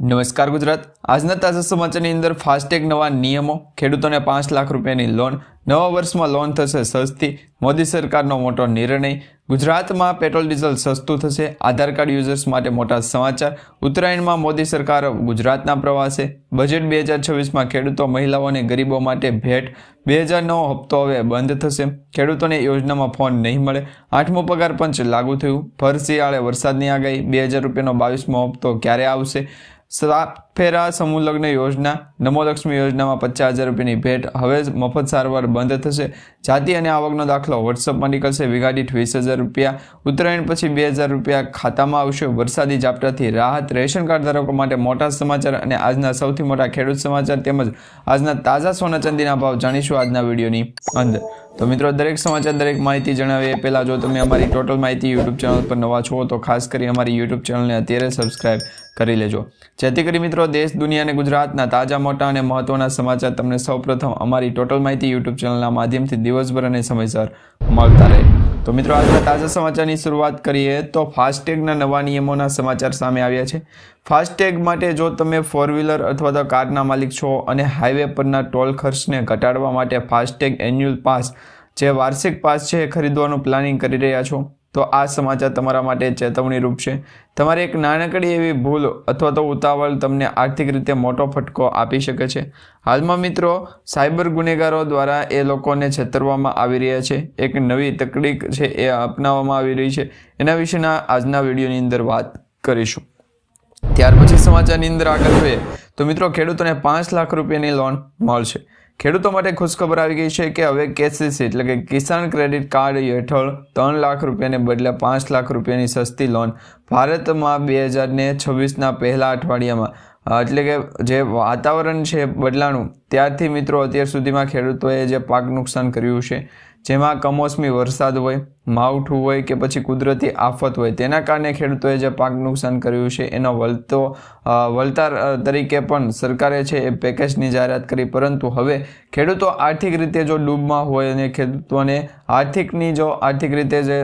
નમસ્કાર ગુજરાત. આજના તાજા સમાચારની અંદર ફાસ્ટેગ નવા નિયમો, ખેડૂતોને પાંચ લાખ રૂપિયાની લોન, નવા વર્ષમાં લોન થશે સસ્તી, મોદી સરકારનો મોટો નિર્ણય. ગુજરાતમાં પેટ્રોલ, ડીઝલ સસ્તું થશે. આધાર કાર્ડ યુઝર્સ માટે મોટા સમાચાર. ઉત્તરાયણમાં મોદી સરકાર ગુજરાતના પ્રવાસે. બજેટ બે હજાર છવ્વીસમાં ખેડૂતો, મહિલાઓ અને ગરીબો માટે ભેટ. બે હજાર નવ હપ્તો હવે બંધ થશે. ખેડૂતોને યોજનામાં ફોન નહીં મળે. આઠમો પગાર પંચ લાગુ થયું. ભર શિયાળે વરસાદની આગાહી. બે હજાર રૂપિયાનો બાવીસમો હપ્તો ક્યારે આવશે? સાત ફેરા સમૂહ યોજના, નમોલક્ષ્મી યોજનામાં પચાસ હજાર રૂપિયાની ભેટ. હવે મફત સારવાર બંધ થશે. જાતિ અને આવકનો દાખલો વોટ્સઅપમાં નીકળશે. વિઘાડીઠ વીસ હજાર રૂપિયા. ઉત્તરાયણ પછી બે હજાર રૂપિયા ખાતામાં આવશે. વરસાદી ઝાપટાથી રાહત. રેશન કાર્ડ ધારકો માટે મોટા સમાચાર અને આજના સૌથી મોટા ખેડૂત સમાચાર તેમજ આજના તાજા સોના ચાંદીના ભાવ જાણીશું આજના વિડીયોની અંદર. તો મિત્રો, દરેક સમાચાર, દરેક માહિતી જણાવીએ. પહેલાં જો તમે અમારી ટોટલ માહિતી યુટ્યુબ ચેનલ પર નવા છો, તો ખાસ કરી અમારી યુટ્યુબ ચેનલને અત્યારે સબસ્ક્રાઈબ કરી લેજો. જેથી કરી મિત્રો દેશ, દુનિયા અને ગુજરાતના તાજા, મોટા અને મહત્વના સમાચાર તમને સૌપ્રથમ અમારી ટોટલ માહિતી યુટ્યુબ ચેનલના માધ્યમથી દિવસભર અને સમયસર મળતા રહે. તો મિત્રો, આજના તાજા સમાચારની શરૂઆત કરીએ તો ફાસ્ટેગના નવા નિયમોના સમાચાર સામે આવ્યા છે. ફાસ્ટેગ માટે જો તમે ફોર વ્હીલર અથવા તો કારના માલિક છો અને હાઈવે પરના ટોલ ખર્ચને ઘટાડવા માટે ફાસ્ટેગ એન્યુઅલ પાસ જે વાર્ષિક પાસ છે એ ખરીદવાનું પ્લાનિંગ કરી રહ્યા છો તો આ સમાચાર તમારા માટે ચેતવણી રૂપ છે. તમારી એક નાનકડી એવી ભૂલ અથવા તો ઉતાવળ તમને આર્થિક રીતે મોટો ફટકો આપી શકે છે. હાલમાં મિત્રો, સાયબર ગુનેગારો દ્વારા એ લોકોને છેતરવામાં આવી રહ્યા છે. એક નવી તકલીફ છે એ અપનાવવામાં આવી રહી છે. એના વિશેના આજના વિડીયોની અંદર વાત કરીશું. ત્યાર પછી સમાચારની અંદર આગળ જોઈએ તો મિત્રો, ખેડૂતોને પાંચ લાખ રૂપિયાની લોન મળશે. ખેડૂતો માટે ખુશખબર આવી ગઈ છે કે હવે કેસીસી એટલે કે કિસાન ક્રેડિટ કાર્ડ હેઠળ ત્રણ લાખ રૂપિયાને બદલે પાંચ લાખ રૂપિયાની સસ્તી લોન ભારતમાં બે હજાર ને છવ્વીસના પહેલા અઠવાડિયામાં. એટલે કે જે વાતાવરણ છે બદલાણું, ત્યારથી મિત્રો અત્યાર સુધીમાં ખેડૂતોએ જે પાક નુકસાન કર્યું છે જેમાં કમોસમી વરસાદ હોય માવઠું હોય કે પછી કુદરતી આફત હોય તેના કારણે ખેડૂતોએ જે પાક નુકસાન કર્યું છે એનો વળતો અ, તરીકે પણ સરકારે છે એ પેકેજની જાહેરાત કરી. પરંતુ હવે ખેડૂતો આર્થિક રીતે જો ડૂબમાં હોય અને ખેડૂતોને આર્થિકની જો આર્થિક રીતે જે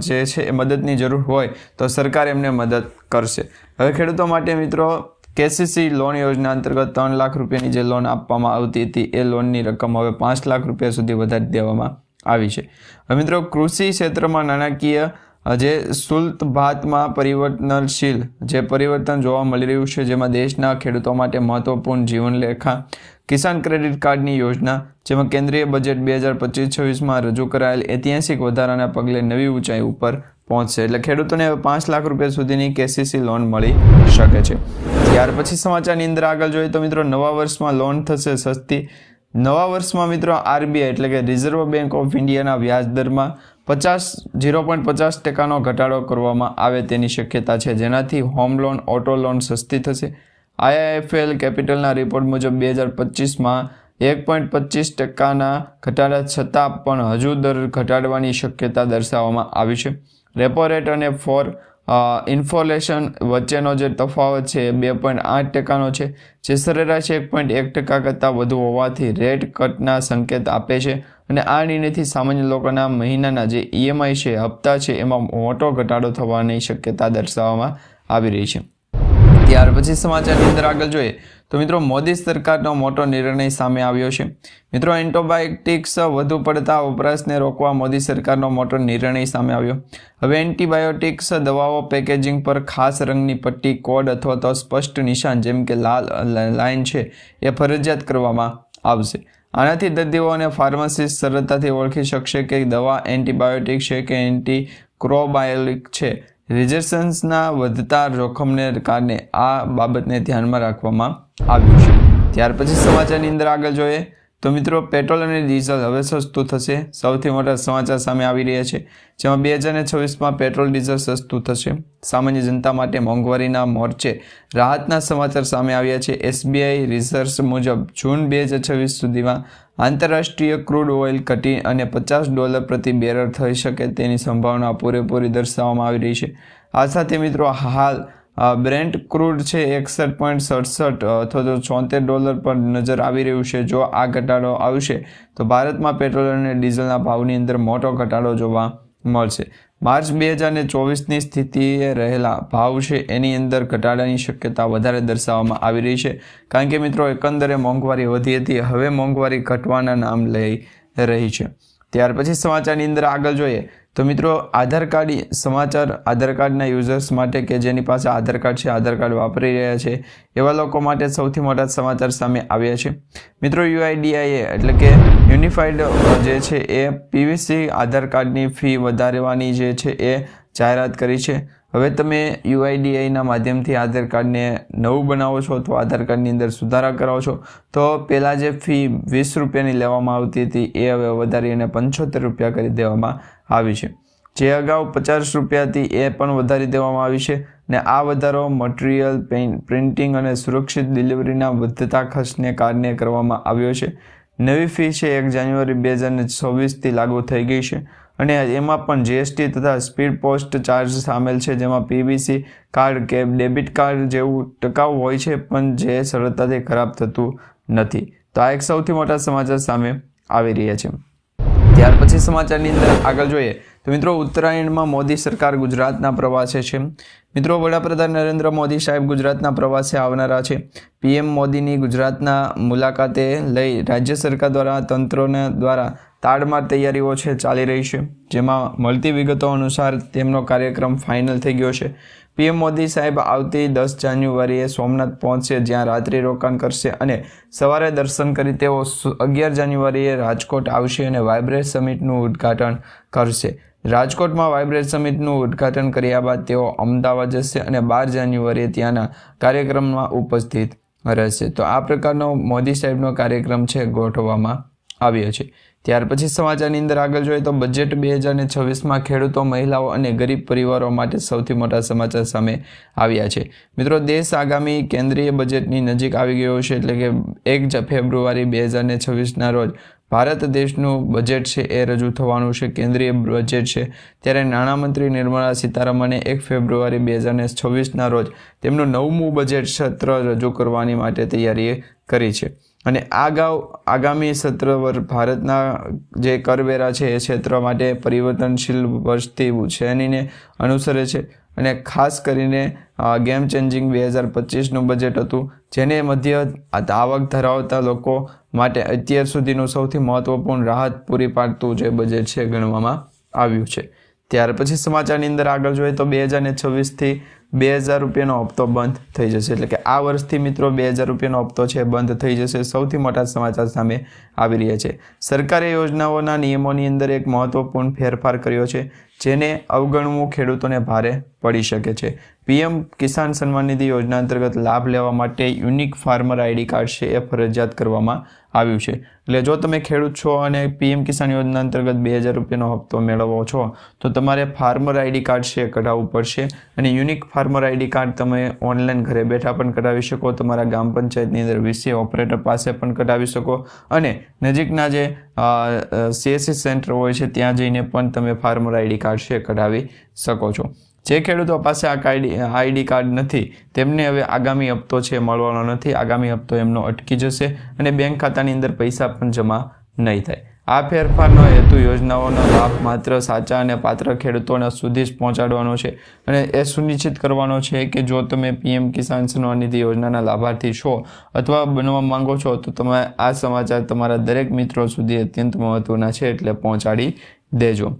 જે છે એ મદદની જરૂર હોય તો સરકાર એમને મદદ કરશે. હવે ખેડૂતો માટે મિત્રો કેસીસી લોન યોજના અંતર્ગત ત્રણ લાખ રૂપિયાની જે લોન આપવામાં આવતી હતી, એ લોનની રકમ હવે પાંચ લાખ રૂપિયા સુધી વધારી દેવામાં આવી છે. હવે મિત્રો, કૃષિ ક્ષેત્રમાં નાણાકીય જે શુલ્ક ભાતમાં પરિવર્તનશીલ, જે પરિવર્તન જોવા મળી રહ્યું છે, જેમાં દેશના ખેડૂતો માટે મહત્વપૂર્ણ જીવનલેખા કિસાન ક્રેડિટ કાર્ડની યોજના, જેમાં કેન્દ્રીય બજેટ બે હજાર પચીસ છવ્વીસમાં રજૂ કરાયેલ ઐતિહાસિક વધારાના પગલે નવી ઊંચાઈ ઉપર પહોંચશે. એટલે ખેડૂતોને પાંચ લાખ રૂપિયા સુધીની કેસીસી લોન મળી શકે છે. ત્યાર પછી સમાચારની અંદર આગળ જોઈએ તો મિત્રો નવા વર્ષમાં લોન થશે સસ્તી. નવા વર્ષમાં મિત્રો આરબીઆઈ એટલે કે રિઝર્વ બેંક ઓફ ઇન્ડિયાના વ્યાજ દરમાં પચાસ, ઝીરો પોઈન્ટ પચાસ ટકાનો ઘટાડો કરવામાં આવે તેની શક્યતા છે. જેનાથી હોમ લોન ઓટો લોન સસ્તી થશે. આઈઆઈએફએલ કેપિટલના રિપોર્ટ મુજબ બે હજાર પચીસમાં એક પોઈન્ટ પચીસ ટકાના ઘટાડા છતાં પણ હજુ દર ઘટાડવાની શક્યતા દર્શાવવામાં આવી છે. રેપો રેટ અને ફોર ઇન્ફોલેશન વચ્ચેનો જે તફાવત છે બે પોઈન્ટ આઠ ટકાનો છે, જે સરેરાશ એક પોઈન્ટ એક ટકા કરતાં વધુ હોવાથી રેટ કટના સંકેત આપે છે. અને આ નિર્ણયથી સામાન્ય લોકોના મહિનાના જે ઈએમઆઈ છે, હપ્તા છે, એમાં મોટો ઘટાડો થવાની શક્યતા દર્શાવવામાં આવી રહી છે. ત્યાર પછી સમાચારની અંદર આગળ જોઈએ. તો મિત્રો, મોદી સરકારનો મોટો નિર્ણય સામે આવ્યો છે. મિત્રો, એન્ટીબાયોટિક્સ વધુ પડતા વપરાશને રોકવા મોદી સરકારનો મોટો નિર્ણય સામે આવ્યો. હવે એન્ટીબાયોટિક્સ દવાઓ પેકેજિંગ પર ખાસ રંગની પટ્ટી, કોડ અથવા તો સ્પષ્ટ નિશાન જેમ કે લાલ લાઇન છે, એ ફરજિયાત કરવામાં આવશે. આનાથી દર્દીઓ અને ફાર્માસિસ્ટ સરળતાથી ઓળખી શકશે કે દવા એન્ટીબાયોટિક છે કે એન્ટીક્રોબાયોલિક છે. રિઝર્શન્સના વધતા જોખમને કારણે આ બાબતને ધ્યાનમાં રાખવામાં આવ્યું છે. ત્યાર પછી સમાચારની અંદર આગળ જોઈએ તો મિત્રો, પેટ્રોલ અને ડીઝલ હવે સસ્તું થશે. સૌથી મોટા સમાચાર સામે આવી રહ્યા છે, જેમાં બે હજાર છવ્વીસમાં પેટ્રોલ, ડીઝલ સસ્તું થશે. સામાન્ય જનતા માટે મોંઘવારીના મોરચે રાહતના સમાચાર સામે આવ્યા છે. એસબીઆઈ રિસર્ચ મુજબ, જૂન બે હજાર છવ્વીસ સુધીમાં આંતરરાષ્ટ્રીય ક્રૂડ ઓઇલ ઘટી અને પચાસ ડોલર પ્રતિ બેરલ થઈ શકે તેની સંભાવના પૂરેપૂરી દર્શાવવામાં આવી રહી છે. આ સાથે મિત્રો, હાલ બ્રેન્ટ ક્રૂડ છે એકસઠ પોઈન્ટ સડસઠ અથવા તો ચોતેર ડોલર પર નજર આવી રહ્યું છે. જો આ ઘટાડો આવશે, તો ભારતમાં પેટ્રોલ અને ડીઝલના ભાવની અંદર મોટો ઘટાડો જોવા મળશે. માર્ચ બે હજાર ચોવીસની સ્થિતિએ રહેલા ભાવ છે, એની અંદર ઘટાડાની શક્યતા વધારે દર્શાવવામાં આવી રહી છે. કારણ કે મિત્રો, એકંદરે મોંઘવારી વધી હતી, હવે મોંઘવારી ઘટવાના નામ લઈ રહી છે. ત્યાર પછી સમાચારની અંદર આગળ જોઈએ. તો મિત્રો, આધાર કાર્ડ સમાચાર આધાર કાર્ડના યુઝર્સ માટે કે જેની પાસે આધાર કાર્ડ છે, આધાર કાર્ડ વાપરી રહ્યા છે, એવા લોકો માટે સૌથી મોટા સમાચાર સામે આવ્યા છે. મિત્રો યુઆઈડીઆઈએ એટલે કે યુનિફાઈડ જે છે એ પીવીસી આધાર કાર્ડની ફી વધારવાની જે છે એ જાહેરાત કરી છે. હવે તમે યુઆઈડીઆઈના માધ્યમથી આધાર કાર્ડને નવું બનાવો છો અથવા આધાર કાર્ડની અંદર સુધારા કરાવો છો, તો પહેલાં જે ફી વીસ રૂપિયાની લેવામાં આવતી હતી એ હવે વધારીને પંચોતેર રૂપિયા કરી દેવામાં આવી છે. જે અગાઉ પચાસ રૂપિયાથી એ પણ વધારી દેવામાં આવી છે ને આ વધારો મટીરિયલ પ્રિન્ટિંગ અને સુરક્ષિત ડિલિવરીના વધતા ખર્ચને કારણે કરવામાં આવ્યો છે. નવી ફી છે એક જાન્યુઆરી બે હજાર છવ્વીસથી લાગુ થઈ ગઈ છે. અને એમાં પણ જીએસટી તથા સ્પીડ પોસ્ટ ચાર્જ સામેલ છે, જેમાં પીવીસી કાર્ડ કે ડેબિટ કાર્ડ જેવું ટકાઉ હોય છે, પણ જે સરળતાથી ખરાબ થતું નથી. તો આ એક સૌથી મોટા સમાચાર સામે આવી રહ્યા છે. ત્યાર પછી સમાચારની અંદર આગળ જોઈએ, તો મિત્રો ઉત્તરાયણમાં મોદી સરકાર ગુજરાતના પ્રવાસે છે. મિત્રો, વડાપ્રધાન નરેન્દ્ર મોદી સાહેબ ગુજરાતના પ્રવાસે આવનારા છે. પીએમ મોદીની ગુજરાતના મુલાકાતે લઈ રાજ્ય સરકાર દ્વારા, તંત્રોને દ્વારા તાડમાર તૈયારીઓ છે, ચાલી રહી છે. જેમાં મળતી વિગતો અનુસાર તેમનો કાર્યક્રમ ફાઇનલ થઈ ગયો છે. પીએમ મોદી સાહેબ આવતી દસ જાન્યુઆરીએ સોમનાથ પહોંચશે, જ્યાં રાત્રિ રોકાણ કરશે અને સવારે દર્શન કરી તેઓ અગિયાર જાન્યુઆરીએ રાજકોટ આવશે અને વાઇબ્રેટ સમિટનું ઉદ્ઘાટન કરશે. રાજકોટમાં વાઇબ્રેટ સમિટનું ઉદ્ઘાટન કર્યા બાદ તેઓ અમદાવાદ જશે અને બાર જાન્યુઆરીએ ત્યાંના કાર્યક્રમમાં ઉપસ્થિત રહેશે. તો આ પ્રકારનો મોદી સાહેબનો કાર્યક્રમ છે ગોઠવવામાં આવ્યો છે. ત્યાર પછી સમાચારની અંદર આગળ જોઈએ તો બજેટ બે હજાર ને છવ્વીસમાં ખેડૂતો, મહિલાઓ અને ગરીબ પરિવારો માટે સૌથી મોટા સમાચાર સામે આવ્યા છે. મિત્રો, દેશ આગામી કેન્દ્રીય બજેટની નજીક આવી ગયો છે એટલે કે એક ફેબ્રુઆરી બે હજાર ને છવ્વીસના રોજ ભારત દેશનું બજેટ છે એ રજૂ થવાનું છે, કેન્દ્રીય બજેટ છે. ત્યારે નાણામંત્રી નિર્મલા સીતારમણે એક ફેબ્રુઆરી બે હજાર ને છવ્વીસના રોજ તેમનું નવમું બજેટ સત્ર રજૂ કરવાની માટે તૈયારી કરી છે. અને આગાઉ, આગામી સત્ર વર ભારતના જે કરવેરા છે એ ક્ષેત્ર માટે પરિવર્તનશીલ વર્ષથી શ્રેણીને અનુસરે છે અને ખાસ કરીને ગેમ ચેન્જિંગ બે હજાર પચીસનું બજેટ હતું, જેને મધ્ય આવક ધરાવતા લોકો માટે અત્યાર સુધીનું સૌથી મહત્વપૂર્ણ રાહત પૂરી પાડતું જે બજેટ છે ગણવામાં આવ્યું છે. ત્યાર પછી સમાચારની અંદર આગળ જોઈએ તો બે હજાર ને છવ્વીસથી બે હજાર રૂપિયાનો હપ્તો બંધ થઈ જશે. એટલે કે આ વર્ષથી મિત્રો બે હજાર રૂપિયાનો હપ્તો છે બંધ થઈ જશે. સૌથી મોટા સમાચાર સામે આવી રહ્યા છે. સરકારે યોજનાઓના નિયમોની અંદર એક મહત્વપૂર્ણ ફેરફાર કર્યો છે, જેને અવગણવું ખેડૂતોને ભારે પડી શકે છે. પીએમ કિસાન સન્માન નિધિ યોજના અંતર્ગત લાભ લેવા માટે યુનિક ફાર્મર આઈડી કાર્ડ છે એ ફરજિયાત કરવામાં આવ્યું છે. એટલે જો તમે ખેડૂત છો અને પીએમ કિસાન યોજના અંતર્ગત બે હજાર રૂપિયાનો હપ્તો મેળવો છો, તો તમારે ફાર્મર આઈડી કાર્ડ છે કઢાવવું પડશે અને યુનિક ફાર્મર આઈડી કાર્ડ તમે ઓનલાઈન ઘરે બેઠા પણ કઢાવી શકો, તમારા ગ્રામ પંચાયતની અંદર વીસી ઓપરેટર પાસે પણ કઢાવી શકો અને નજીકના જે સીએસસી સેન્ટર હોય છે ત્યાં જઈને પણ તમે ફાર્મર આઈડી કાર્ડ છે કઢાવી શકો છો. જે ખેડૂતો પાસે આ આઈડી આઈડી કાર્ડ નથી, તેમને હવે આગામી હપ્તો છે, મળવાનો નથી. આગામી હપ્તો એમનો અટકી જશે અને બેંક ખાતાની અંદર પૈસા પણ જમા નહીં થાય. આ ફેરફારનો હેતુ યોજનાઓનો લાભ માત્ર સાચા અને પાત્ર ખેડૂતોના સુધી જ પહોંચાડવાનો છે અને એ સુનિશ્ચિત કરવાનો છે કે જો તમે પીએમ કિસાન સન્માનિધિ યોજનાના લાભાર્થી છો અથવા બનવા માંગો છો, તો તમે આ સમાચાર તમારા દરેક મિત્રો સુધી અત્યંત મહત્ત્વના છે એટલે પહોંચાડી દેજો.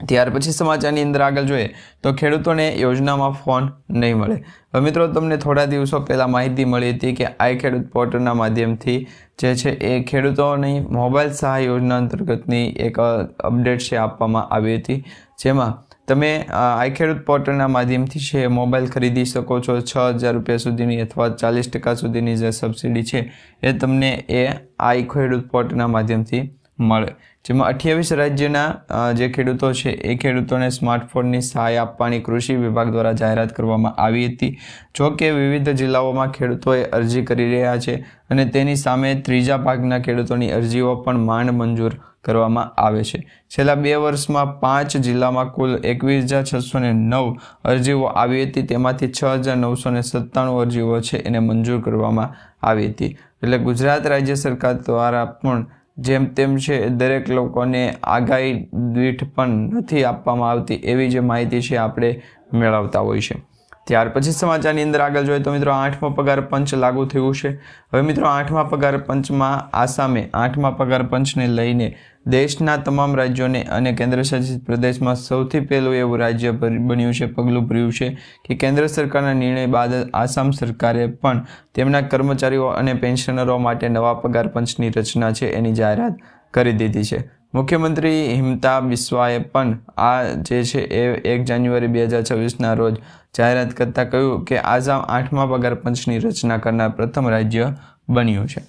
ત્યાર પછી સમાચારની અંદર આગળ જોઈએ તો ખેડૂતોને યોજનામાં ફોન નહીં મળે. હવે મિત્રો, તમને થોડા દિવસો પહેલાં માહિતી મળી હતી કે આઈ ખેડૂત પોર્ટલના માધ્યમથી જે છે એ ખેડૂતોની મોબાઈલ સહાય યોજના અંતર્ગતની એક અપડેટ છે આપવામાં આવી હતી. જેમાં તમે આઈ ખેડૂત પોર્ટલના માધ્યમથી છે મોબાઈલ ખરીદી શકો છો. છ હજાર રૂપિયા સુધીની અથવા ચાલીસ ટકા સુધીની જે સબસિડી છે એ તમને એ આઈ ખેડૂત પોર્ટલના માધ્યમથી મળે. જેમાં અઠ્યાવીસ રાજ્યના જે ખેડૂતો છે, એ ખેડૂતોને સ્માર્ટફોનની સહાય આપવાની કૃષિ વિભાગ દ્વારા જાહેરાત કરવામાં આવી હતી. જો કે વિવિધ જિલ્લાઓમાં ખેડૂતોએ અરજી કરી રહ્યા છે અને તેની સામે ત્રીજા ભાગના ખેડૂતોની અરજીઓ પણ માંડ મંજૂર કરવામાં આવે છે. છેલ્લા બે વર્ષમાં પાંચ જિલ્લામાં કુલ એકવીસ હજાર છસો ને નવ અરજીઓ આવી હતી. તેમાંથી છ હજાર નવસો ને સત્તાણું અરજીઓ છે, એને મંજૂર કરવામાં આવી હતી. એટલે ગુજરાત રાજ્ય સરકાર દ્વારા પણ જેમ તેમ છે, દરેક લોકોને આગાહી દીઠ પણ નથી આપવામાં આવતી એવી જે માહિતી છે, આપણે મેળવતા હોય છે. ત્યાર પછી સમાચારની અંદર આગળ જોઈએ તો મિત્રો આઠમો પગાર પંચ લાગુ થયું છે. હવે મિત્રો આઠમા પગાર પંચમાં આસામે આઠમા પગાર પંચને લઈને દેશના તમામ રાજ્યોને અને કેન્દ્રશાસિત પ્રદેશમાં સૌથી પહેલું એવું રાજ્ય બન્યું છે, પગલું ભર્યું છે કે કેન્દ્ર સરકારના નિર્ણય બાદ આસામ સરકારે પણ તેમના કર્મચારીઓ અને પેન્શનરો માટે નવા પગાર પંચની રચના છે એની જાહેરાત કરી દીધી છે. મુખ્યમંત્રી હિમતા બિસ્વાએ પણ આ જે છે એ એક જાન્યુઆરી બે હજાર છવ્વીસના રોજ જાહેરાત કરતાં કહ્યું કે આસામ આઠમા પગાર પંચની રચના કરનાર પ્રથમ રાજ્ય બન્યું છે.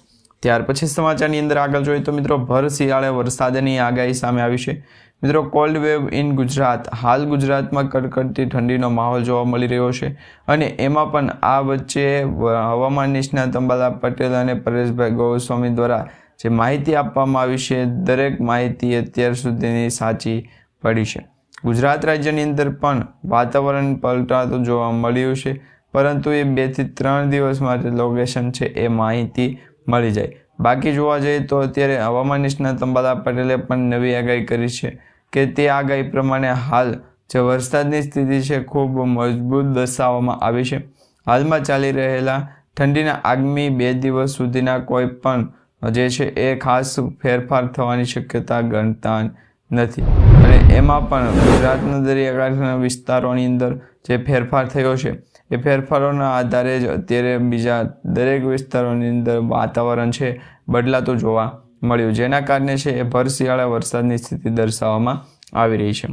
ત્યાર પછી સમાચારની અંદર આગળ જોઈએ તો મિત્રો ભર શિયાળે વરસાદની આગાહી સામે આવી છે. મિત્રો કોલ્ડ વેવ ઇન ગુજરાત, હાલ ગુજરાતમાં કડકડતી ઠંડીનો માહોલ જોવા મળી રહ્યો છે અને એમાં પણ આ વચ્ચે હવામાન નિષ્ણાત અંબાલા પટેલ અને પરેશભાઈ ગોસ્વામી દ્વારા જે માહિતી આપવામાં આવી છે, દરેક માહિતી અત્યાર સુધીની સાચી પડી છે. ગુજરાત રાજ્યની અંદર પણ વાતાવરણ પલટાતું જોવા મળ્યું છે, પરંતુ એ બેથી ત્રણ દિવસ માટે લોકેશન છે એ માહિતી મળી જાય. બાકી જોવા જઈએ તો અત્યારે હવામાન નિષ્ણાત અંબાલા પટેલે પણ નવી આગાહી કરી છે કે તે આગાહી પ્રમાણે હાલ જે વરસાદની સ્થિતિ છે ખૂબ મજબૂત દર્શાવવામાં આવી છે. હાલમાં ચાલી રહેલા ઠંડીના આગામી બે દિવસ સુધીના કોઈ પણ જે છે એ ખાસ ફેરફાર થવાની શક્યતા ગણતા નથી. અને એમાં પણ ગુજરાતના દરિયાકાંઠાના વિસ્તારોની અંદર જે ફેરફાર થયો છે એ ફેરફારોના આધારે જ અત્યારે બીજા દરેક વિસ્તારોની અંદર વાતાવરણ છે, બદલાતું જોવા મળ્યું. જેના કારણે છે એ ભર શિયાળા વરસાદની સ્થિતિ દર્શાવવામાં આવી રહી છે.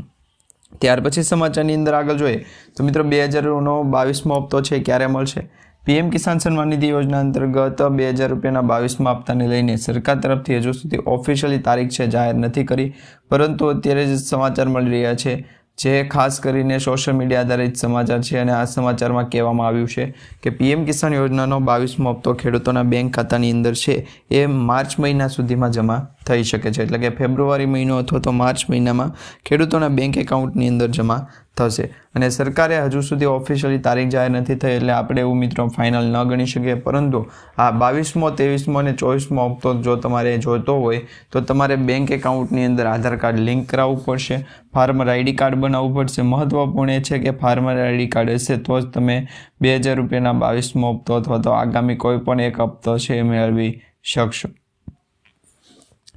ત્યાર પછી સમાચારની અંદર આગળ જોઈએ, તો મિત્રો બે હજારનો બાવીસમો હપ્તો છે, ક્યારે મળશે? પીએમ કિસાન સન્માન નિધિ યોજના અંતર્ગત બે હજાર રૂપિયાના બાવીસમાં હપ્તાને લઈને સરકાર તરફથી હજુ સુધી ઓફિશિયલી તારીખ છે, જાહેર નથી કરી, પરંતુ અત્યારે જ સમાચાર મળી રહ્યા છે જે ખાસ કરીને સોશિયલ મીડિયા આધારિત સમાચાર છે અને આ સમાચારમાં કહેવામાં આવ્યું છે કે પીએમ કિસાન યોજનાનો બાવીસમો હપ્તો ખેડૂતોના બેંક ખાતાની અંદર છે, એ માર્ચ મહિના સુધીમાં જમા થઈ શકે છે. એટલે કે ફેબ્રુઆરી મહિનો અથવા તો માર્ચ મહિનામાં ખેડૂતોના બેંક એકાઉન્ટની અંદર જમા થશે. અને સરકારે હજુ સુધી ઓફિશિયલી તારીખ જાહેર નથી થઈ એટલે આપણે એવું મિત્રો ફાઇનલ ન ગણી શકીએ. પરંતુ આ બાવીસમો, ત્રેવીસમો અને ચોવીસમો હપ્તો જો તમારે જોતો હોય, તો તમારે બેંક એકાઉન્ટની અંદર આધાર કાર્ડ લિંક કરાવવું પડશે. ફાર્મર આઈડી કાર્ડ બનાવવું પડશે. મહત્વપૂર્ણ એ છે કે ફાર્મર આઈડી કાર્ડ હશે તો જ તમે બે હજાર રૂપિયાના બાવીસમો હપ્તો અથવા તો આગામી કોઈ પણ એક હપ્તો છે એ મેળવી શકશો.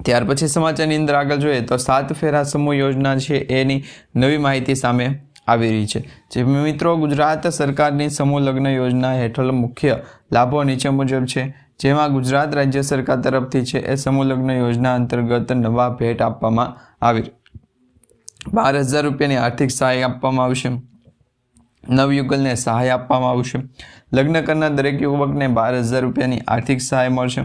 ત્યાર પછી સમાચારની અંદર આગળ જોઈએ તો સાત ફેરા સમૂહ યોજના છે એની નવી માહિતી સામે આવી રહી છે. જે મિત્રો ગુજરાત સરકારની સમૂહ લગ્ન યોજના હેઠળ મુખ્ય લાભો નીચે મુજબ છે. જેમાં ગુજરાત રાજ્ય સરકાર તરફથી છે એ સમૂહ લગ્ન યોજના અંતર્ગત નવા ભેટ આપવામાં આવી બાર હજાર રૂપિયાની આર્થિક સહાય આપવામાં આવશે. નવયુગલને સહાય આપવામાં આવશે. લગ્ન કરનાર દરેક યુવકને બાર હજાર રૂપિયાની આર્થિક સહાય મળશે.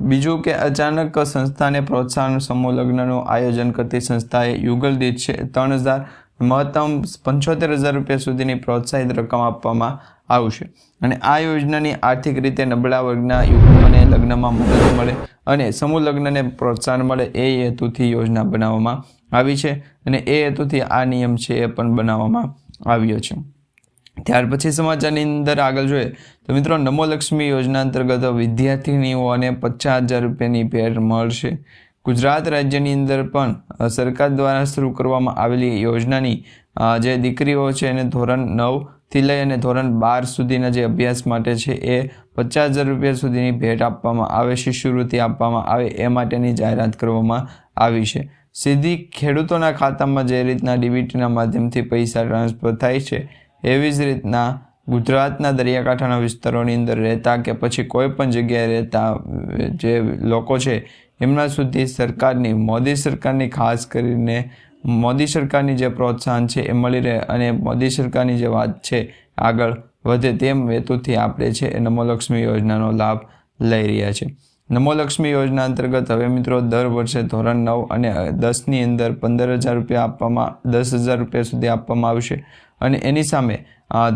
બીજું કે અચાનક સંસ્થાને પ્રોત્સાહન સમૂહ લગ્નનું આયોજન કરતી સંસ્થાએ યુગલ દીઠ છે ત્રણ હજાર મહત્તમ પંચોતેર હજાર રૂપિયા સુધીની પ્રોત્સાહિત રકમ આપવામાં આવશે. અને આ યોજનાની આર્થિક રીતે નબળા વર્ગના યુવકોને લગ્નમાં મદદ મળે અને સમૂહ લગ્નને પ્રોત્સાહન મળે એ હેતુથી યોજના બનાવવામાં આવી છે અને એ હેતુથી આ નિયમ છે એ પણ બનાવવામાં આવ્યો છે. ત્યાર પછી સમાચારની અંદર આગળ જોઈએ તો મિત્રો નમો લક્ષ્મી યોજના અંતર્ગત વિદ્યાર્થીનીઓને પચાસ હજાર રૂપિયાની ભેટ મળશે. ગુજરાત રાજ્યની અંદર પણ સરકાર દ્વારા શરૂ કરવામાં આવેલી યોજનાની જે દીકરીઓ છે એને ધોરણ નવથી લઈ અને ધોરણ બાર સુધીના જે અભ્યાસ માટે છે એ પચાસ હજાર રૂપિયા સુધીની ભેટ આપવામાં આવે, શિષ્યવૃત્તિ આપવામાં આવે એ માટેની જાહેરાત કરવામાં આવી છે. સીધી ખેડૂતોના ખાતામાં જે રીતના ડીબીટીના માધ્યમથી પૈસા ટ્રાન્સફર થાય છે, એવી જ રીતના ગુજરાતના દરિયાકાંઠાના વિસ્તારોની અંદર રહેતા કે પછી કોઈ પણ જગ્યાએ રહેતા જે લોકો છે એમના સુધી સરકારની, મોદી સરકારની, ખાસ કરીને મોદી સરકારની જે પ્રોત્સાહન છે એ મળી રહે અને મોદી સરકારની જે વાત છે આગળ વધે તેમ હેતુથી આપણે છે એ નમોલક્ષ્મી યોજનાનો લાભ લઈ રહ્યા છે. નમોલક્ષ્મી યોજના અંતર્ગત હવે મિત્રો દર વર્ષે ધોરણ નવ અને દસની અંદર પંદર હજાર રૂપિયા આપવામાં, દસ હજાર રૂપિયા સુધી આપવામાં આવશે. અને એની સામે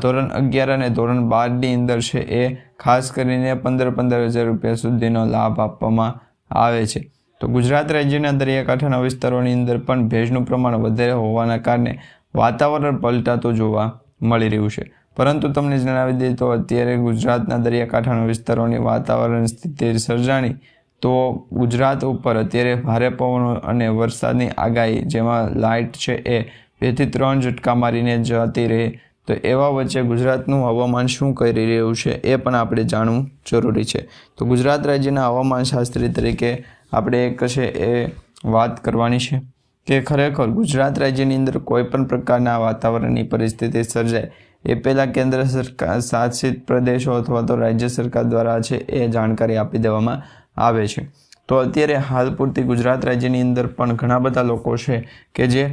ધોરણ અગિયાર અને ધોરણ બારની અંદર છે એ ખાસ કરીને પંદર પંદર હજાર રૂપિયા સુધીનો લાભ આપવામાં આવે છે. તો ગુજરાત રાજ્યના દરિયાકાંઠાના વિસ્તારોની અંદર પણ ભેજનું પ્રમાણ વધારે હોવાના કારણે વાતાવરણ પલટાતું જોવા મળી રહ્યું છે. પરંતુ તમને જણાવી દઈએ તો અત્યારે ગુજરાતના દરિયાકાંઠાના વિસ્તારોની વાતાવરણ સ્થિતિ સર્જાણી તો ગુજરાત ઉપર અત્યારે ભારે પવનો અને વરસાદની આગાહી, જેમાં લાઇટ છે એ બેથી ત્રણ ઝટકા મારીને જતી રહે તો એવા વચ્ચે ગુજરાતનું હવામાન શું કરી રહ્યું છે એ પણ આપણે જાણવું જરૂરી છે. તો ગુજરાત રાજ્યના હવામાન શાસ્ત્રી તરીકે આપણે એક છે એ વાત કરવાની છે કે ખરેખર ગુજરાત રાજ્યની અંદર કોઈ પણ પ્રકારના વાતાવરણની પરિસ્થિતિ સર્જાય એ પહેલાં કેન્દ્ર સરકાર, શાસિત પ્રદેશો અથવા તો રાજ્ય સરકાર દ્વારા છે એ જાણકારી આપી દેવામાં આવે છે. તો અત્યારે હાલ પૂરતી ગુજરાત રાજ્યની અંદર પણ ઘણા બધા લોકો છે કે જે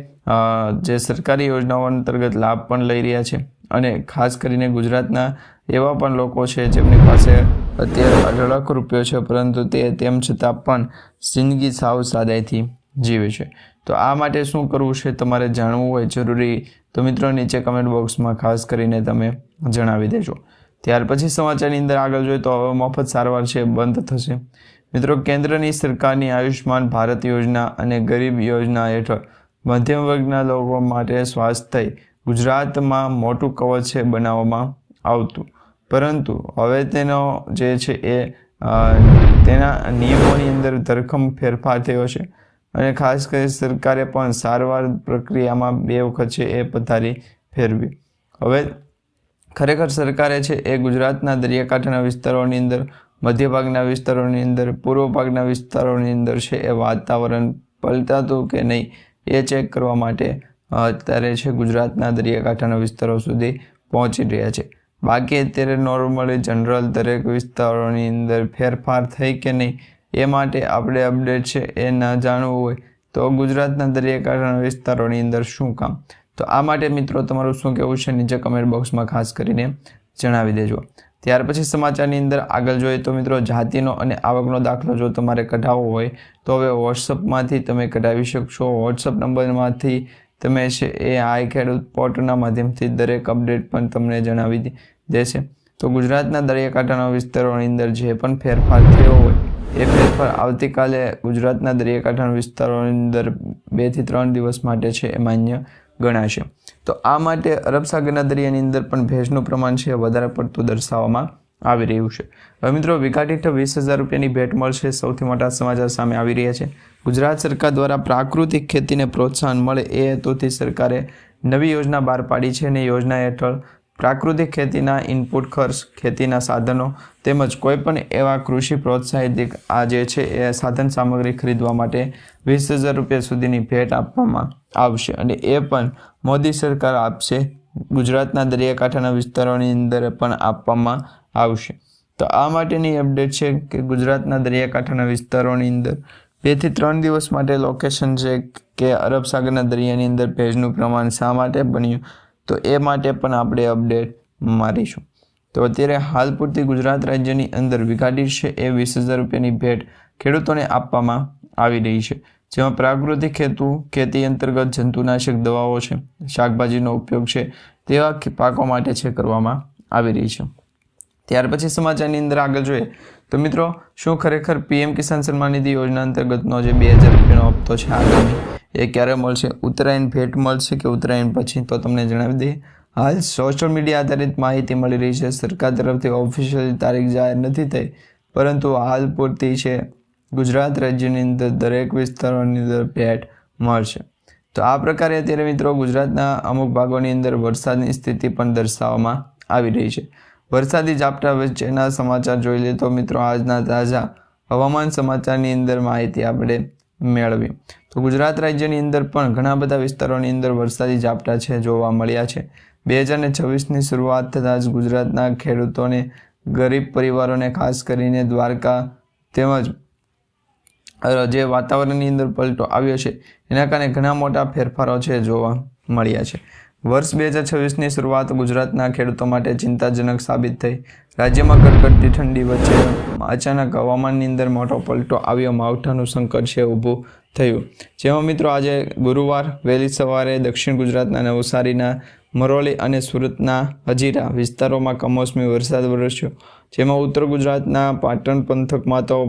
જે સરકારી યોજનાઓ અંતર્ગત લાભ પણ લઈ રહ્યા છે અને ખાસ કરીને ગુજરાતના એવા પણ લોકો છે જેમની પાસે અત્યારે અઢળક રૂપિયો છે, પરંતુ તે તેમ છતાં પણ જિંદગી સાવ સાદાઈથી જીવે છે. તો આ માટે શું કરવું છે તમારે જાણવું હોય જરૂરી, તો મિત્રો નીચે કમેન્ટ બોક્સમાં ખાસ કરીને તમે જણાવી દેજો. ત્યાર પછી સમાચારની અંદર આગળ જોઈએ તો હવે મફત સારવાર છે, બંધ થશે. મિત્રો, કેન્દ્રની સરકારની આયુષ્યમાન ભારત યોજના અને ગરીબ યોજના હેઠળ મધ્યમ વર્ગના લોકો માટે સ્વાસ્થ્ય ગુજરાતમાં મોટું કવચ છે બનાવવામાં આવતું. પરંતુ હવે તેનો જે છે એ તેના નિયમોની અંદર ધરખમ ફેરફાર થયો છે અને ખાસ કરી સરકારે પણ સારવાર પ્રક્રિયામાં બે વખત છે એ પથારી ફેરવી. હવે ખરેખર સરકારે છે એ ગુજરાતના દરિયાકાંઠાના વિસ્તારોની અંદર મધ્ય ભાગના વિસ્તારોની અંદર પૂર્વ ભાગના વિસ્તારોની અંદર છે એ વાતાવરણ પલટાતું કે નહીં એ ચેક કરવા માટે અત્યારે છે ગુજરાતના દરિયાકાંઠાના વિસ્તારો સુધી પહોંચી રહ્યા છે. બાકી અત્યારે નોર્મલી જનરલ દરેક વિસ્તારોની અંદર ફેરફાર થઈ કે નહીં, એ માટે આપણે અપડેટ છે એ ન જાણવું હોય તો ગુજરાતના દરિયાકાંઠાના વિસ્તારોની અંદર શું કામ? તો આ માટે મિત્રો તમારું શું કહેવું છે નીચે કમેન્ટ બોક્સમાં ખાસ કરીને જણાવી દેજો. ત્યાર પછી સમાચારની અંદર આગળ જોઈએ તો મિત્રો જાતિનો અને આવકનો દાખલો જો તમારે કઢાવવો હોય, તો હવે વોટ્સઅપમાંથી તમે કઢાવી શકશો. વોટ્સઅપ નંબરમાંથી તમે છે એ આઈ ખેડૂત પોર્ટલના માધ્યમથી દરેક અપડેટ પણ તમને જણાવી દેશે. તો ગુજરાતના દરિયાકાંઠાના વિસ્તારોની અંદર જે પણ ફેરફાર થયો હોય, એ ફેરફાર આવતીકાલે ગુજરાતના દરિયાકાંઠાના વિસ્તારોની અંદર બેથી ત્રણ દિવસ માટે છે એ માન્ય ગણાશે. તો આ માટે અરબ સાગરના દરિયાની અંદર પણ ભેજનું પ્રમાણ છે વધારે પડતું દર્શાવવામાં આવી રહ્યું છે. હવે મિત્રો વિઘાટીઠ વીસ હજાર રૂપિયાની ભેટ મળશે. સૌથી મોટા સમાચાર સામે આવી રહ્યા છે. ગુજરાત સરકાર દ્વારા પ્રાકૃતિક ખેતીને પ્રોત્સાહન મળે એ હેતુથી સરકારે નવી યોજના બહાર પાડી છે અને યોજના હેઠળ પ્રાકૃતિક ખેતીના ઇનપુટ ખર્ચ, ખેતીના સાધનો તેમજ કોઈપણ એવા કૃષિ પ્રોત્સાહિત આ જે છે એ સાધન સામગ્રી ખરીદવા માટે વીસ હજાર રૂપિયા સુધીની ભેટ આપવામાં આવશે અને એ પણ મોદી સરકાર આપશે, ગુજરાતના દરિયાકાંઠાના વિસ્તારોની અંદર પણ આપવામાં આવશે. તો આ માટેની અપડેટ છે કે ગુજરાતના દરિયાકાંઠાના વિસ્તારોની અંદર બેથી ત્રણ દિવસ માટે લોકેશન છે કે અરબ સાગરના દરિયાની અંદર ભેજનું પ્રમાણ શા માટે બન્યું? તો એ માટે પણ આપણે અપડેટ મારીશું. તો અત્યારે હાલ પૂરતી ગુજરાત રાજ્યની અંદર વિઘાડીર છે એ વીસ હજાર રૂપિયાની ભેટ ખેડૂતોને આપવામાં આવી રહી છે. જેમાં પ્રાકૃતિક ખેતુ, ખેતી અંતર્ગત જંતુનાશક દવાઓ છે, શાકભાજીનો ઉપયોગ છે, તેવા પાકો માટે છે કરવામાં આવી રહી છે. ત્યાર પછી સમાચારની અંદર આગળ જોઈએ. તો મિત્રો, શું ખરેખર પીએમ કિસાન સન્માન નિધિ યોજના અંતર્ગતનો જે બે હજાર રૂપિયાનો હપ્તો છે આગામી એ ક્યારે મળશે? ઉત્તરાયણ ભેટ મળશે કે ઉત્તરાયણ પછી? તો તમને જણાવી દઈએ. હાલ સોશિયલ મીડિયા આધારિત માહિતી મળી રહી છે. સરકાર તરફથી ઓફિશિયલ તારીખ જાહેર નથી થઈ, પરંતુ હાલ પૂરતી છે. ગુજરાત રાજ્યની અંદર દરેક વિસ્તારોની અંદર ભેટ મળશે. તો આ પ્રકારે અત્યારે મિત્રો ગુજરાતના અમુક ભાગોની અંદર વરસાદની સ્થિતિ પણ દર્શાવવામાં આવી રહી છે. વરસાદી ઝાપટા વચ્ચેના સમાચાર જોઈ લે તો મિત્રો આજના તાજા હવામાન સમાચારની અંદર માહિતી આપણે મેળવી. તો ગુજરાત રાજ્યની અંદર પણ ઘણા બધા વિસ્તારોની અંદર વરસાદી ઝાપટા છે, જોવા મળ્યા છે. બે હજાર ને છવ્વીસની શરૂઆત થતાં જ ગુજરાતના ખેડૂતોને, ગરીબ પરિવારોને, ખાસ કરીને દ્વારકા તેમજ જે વાતાવરણની અંદર પલટો આવ્યો છે, એના કારણે ઘણા મોટા ફેરફારો છે, જોવા મળ્યા છે. વર્ષ બે હજાર છવ્વીસની શરૂઆત ગુજરાતના ખેડૂતો માટે ચિંતાજનક સાબિત થઈ. રાજ્યમાં કડકડતી ઠંડી વચ્ચે અચાનક હવામાનની અંદર મોટો પલટો આવ્યો. માવઠાનું સંકટ છે ઊભું થયું. જેમાં મિત્રો આજે ગુરુવાર વહેલી સવારે દક્ષિણ ગુજરાતના નવસારીના મરોલી અને સુરતના હજીરા વિસ્તારોમાં કમોસમી વરસાદ વરસ્યો. જેમાં ઉત્તર ગુજરાતના પાટણ પંથકમાં તો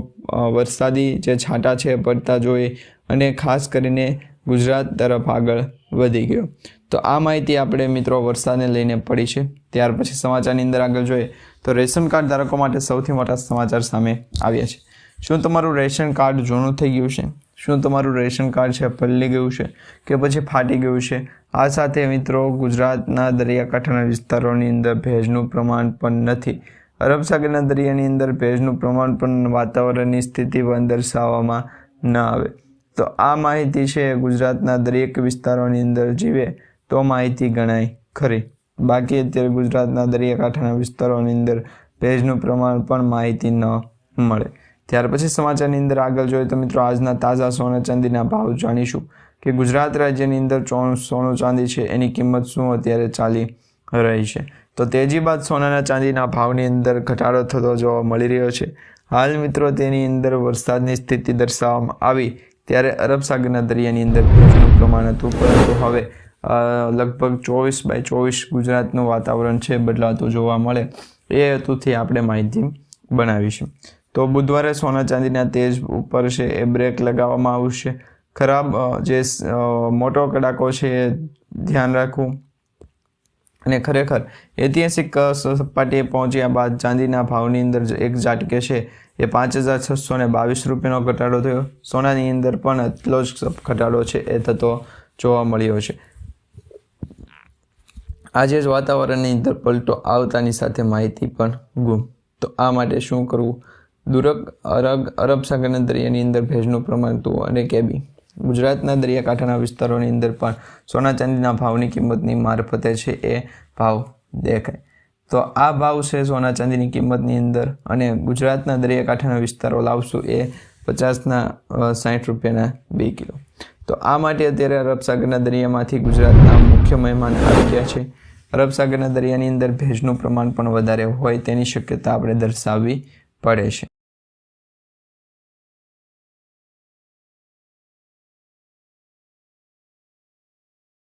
વરસાદી જે છાંટા છે પડતા જોઈ અને ખાસ કરીને ગુજરાત તરફ આગળ વધી ગયો. તો આ માહિતી આપણે મિત્રો વરસાદને લઈને પડી છે. ત્યાર પછી સમાચારની અંદર આગળ જોઈએ તો રેશન કાર્ડ ધારકો માટે સૌથી મોટા સમાચાર સામે આવ્યા છે. શું તમારું રેશન કાર્ડ જૂનું થઈ ગયું છે? શું તમારું રેશન કાર્ડ છે, પલળી ગયું છે કે પછી ફાટી ગયું છે? આ સાથે મિત્રો ગુજરાતના દરિયાકાંઠાના વિસ્તારોની અંદર ભેજનું પ્રમાણ પણ નથી. અરબ સાગરના દરિયાની અંદર ભેજનું પ્રમાણ પણ વાતાવરણની સ્થિતિ પણ દર્શાવવામાં ન આવે. તો આ માહિતી છે ગુજરાતના દરેક વિસ્તારોની અંદર જીવે. તો માહિતી ગણાય. ખરી. બાકી અત્યારે ગુજરાતના દરિયાકાંઠાના વિસ્તારોની અંદર ભેજનું પ્રમાણ પણ માહિતી ન મળે. ત્યાર પછી સમાચારની અંદર આગળ જોઈએ તો મિત્રો આજના તાજા સોના ચાંદીના ભાવ જાણીશું કે ગુજરાત રાજ્યની અંદર સોનું ચાંદી છે, એની કિંમત શું અત્યારે ચાલી રહી છે? તો તેજી બાદ સોનાના ચાંદીના ભાવની અંદર ઘટાડો થતો જોવા મળી રહ્યો છે. હાલ મિત્રો તેની અંદર વરસાદની સ્થિતિ દર્શાવવામાં આવી. ત્યારે અરબ સાગરના દરિયાની અંદર ભેજનું પ્રમાણ હતું, પરંતુ હવે લગભગ ચોવીસ બાય ચોવીસ ગુજરાતનું વાતાવરણ છે, બદલાતું જોવા મળે એ હેતુથી આપણે માહિતી બનાવીશું. તો બુધવારે સોના ચાંદીના તેજ ઉપર છે, એ બ્રેક લગાવવામાં આવશે. ખરાબ જે મોટો કડાકો છે, એ ધ્યાન રાખવું. અને ખરેખર ઐતિહાસિક સપાટીએ પહોંચ્યા બાદ ચાંદીના ભાવની અંદર એક ઝાટકે છે. એ પાંચ હજાર છસો ને બાવીસ રૂપિયાનો ઘટાડો થયો. સોનાની અંદર પણ એટલો જ ઘટાડો છે, એ થતો જોવા મળ્યો છે. આજે જ વાતાવરણની અંદર પલટો આવતાની સાથે માહિતી પણ ગુમ. તો આ માટે શું કરવું? દુરક અરબ અરબ સાગરના દરિયાની અંદર ભેજનું પ્રમાણ હતું અને કેબી ગુજરાતના દરિયાકાંઠાના વિસ્તારોની અંદર પણ સોના ચાંદીના ભાવની કિંમતની મારફતે છે એ ભાવ દેખાય. તો આ ભાવ છે સોના ચાંદીની કિંમતની અંદર અને ગુજરાતના દરિયાકાંઠાના વિસ્તારો લાવશું એ પચાસના સાઠ રૂપિયાના બે કિલો. તો આ માટે અત્યારે અરબ સાગરના દરિયામાંથી ગુજરાતના મુખ્ય મહેમાન આવી ગયા છે. અરબ સાગરના દરિયાની અંદર ભેજનું પ્રમાણ પણ વધારે હોય તેની શક્યતા આપણે દર્શાવવી પડે છે.